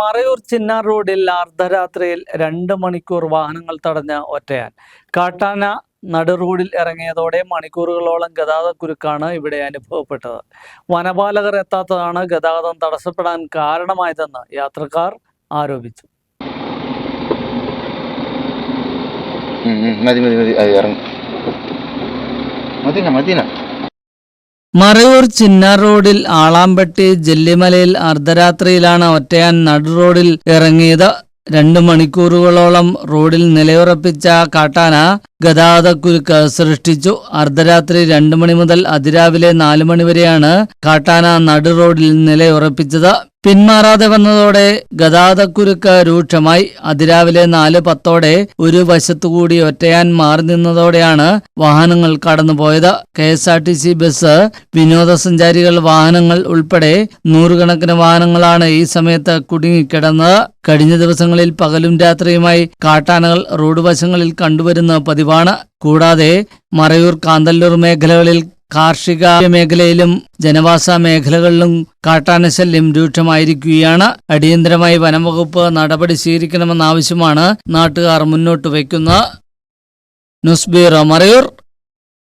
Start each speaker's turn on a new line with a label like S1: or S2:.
S1: മറയൂർ ചിന്നാർ റോഡിൽ അർദ്ധരാത്രിയിൽ രണ്ട് മണിക്കൂർ വാഹനങ്ങൾ തടഞ്ഞ ഒറ്റയാൻ കാട്ടാന നടു റോഡിൽ ഇറങ്ങിയതോടെ മണിക്കൂറുകളോളം ഗതാഗതക്കുരുക്കാണ് ഇവിടെ അനുഭവപ്പെട്ടത്. വനപാലകർ എത്താത്തതാണ് ഗതാഗതം തടസ്സപ്പെടാൻ കാരണമായതെന്ന് യാത്രക്കാർ ആരോപിച്ചു.
S2: മതി മതി മതി. ഇറങ്ങും. മതിന
S1: മറയൂർ ചിന്നാർ റോഡിൽ ആളാമ്പട്ടി ജെല്ലിമലയിൽ അർദ്ധരാത്രിയിലാണ് ഒറ്റയാൻ നടു റോഡിൽ ഇറങ്ങിയത്. രണ്ട് മണിക്കൂറുകളോളം റോഡിൽ നിലയുറപ്പിച്ച കാട്ടാന ഗതാഗതക്കുരുക്ക് സൃഷ്ടിച്ചു. അർദ്ധരാത്രി രണ്ട് മണി മുതൽ അതിരാവിലെ നാലു മണി വരെയാണ് കാട്ടാന നടു റോഡിൽ നിലയുറപ്പിച്ചത്. പിന്മാറാതെ വന്നതോടെ ഗതാഗതക്കുരുക്ക് രൂക്ഷമായി. അതിരാവിലെ നാല് പത്തോടെ ഒരു വശത്തുകൂടി ഒറ്റയാൻ മാറി നിന്നതോടെയാണ് വാഹനങ്ങൾ കടന്നുപോയത്. K S R T C bus വിനോദസഞ്ചാരികൾ വാഹനങ്ങൾ ഉൾപ്പെടെ നൂറുകണക്കിന് വാഹനങ്ങളാണ് ഈ സമയത്ത് കുടുങ്ങിക്കിടന്നത്. കഴിഞ്ഞ ദിവസങ്ങളിൽ പകലും രാത്രിയുമായി കാട്ടാനകൾ റോഡ് വശങ്ങളിൽ കണ്ടുവരുന്ന പതിവാണ്. കൂടാതെ മറയൂർ കാന്തല്ലൂർ മേഖലകളിൽ കാർഷിക മേഖലയിലും ജനവാസ മേഖലകളിലും കാട്ടാനശല്യം രൂക്ഷമായിരിക്കുകയാണ്. അടിയന്തരമായി വനംവകുപ്പ് നടപടി സ്വീകരിക്കണമെന്ന ആവശ്യമാണ് നാട്ടുകാർ മുന്നോട്ട് വയ്ക്കുന്നത് ന്യൂസ് ബ്യൂറോ മറയൂർ.